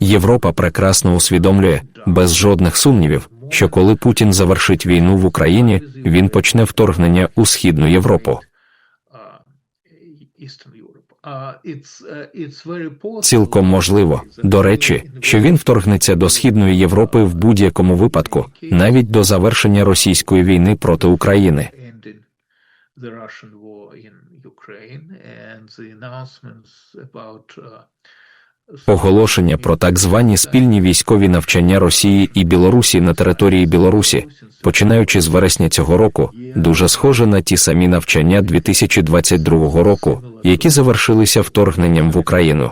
Європа прекрасно усвідомлює, без жодних сумнівів, що коли Путін завершить війну в Україні, він почне вторгнення у східну Європу. Цілком можливо, до речі, що він вторгнеться до східної Європи в будь-якому випадку, навіть до завершення російської війни проти України. Оголошення про так звані спільні військові навчання Росії і Білорусі на території Білорусі, починаючи з вересня цього року, дуже схоже на ті самі навчання 2022 року, які завершилися вторгненням в Україну.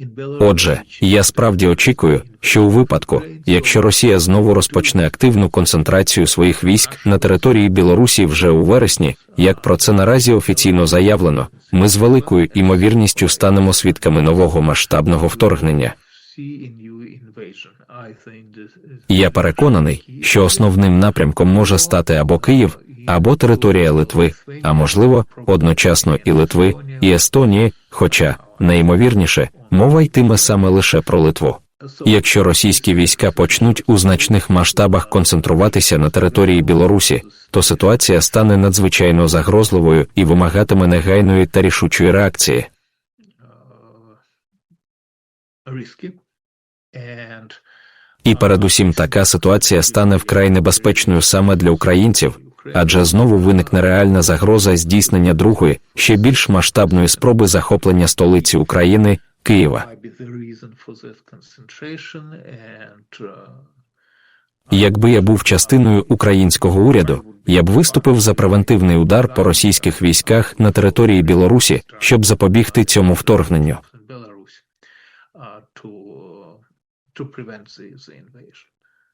22. Отже, я справді очікую, що у випадку, якщо Росія знову розпочне активну концентрацію своїх військ на території Білорусі вже у вересні, як про це наразі офіційно заявлено, ми з великою імовірністю станемо свідками нового масштабного вторгнення. Я переконаний, що основним напрямком може стати або Київ, або територія Литви, а можливо, одночасно і Литви, і Естонії, хоча, найімовірніше, мова йтиме саме лише про Литву. Якщо російські війська почнуть у значних масштабах концентруватися на території Білорусі, то ситуація стане надзвичайно загрозливою і вимагатиме негайної та рішучої реакції. І передусім така ситуація стане вкрай небезпечною саме для українців, адже знову виникне реальна загроза здійснення другої, ще більш масштабної спроби захоплення столиці України Києва. uh, Якби я був частиною українського уряду, я б виступив за превентивний удар по російських військах на території Білорусі, щоб запобігти цьому вторгненню.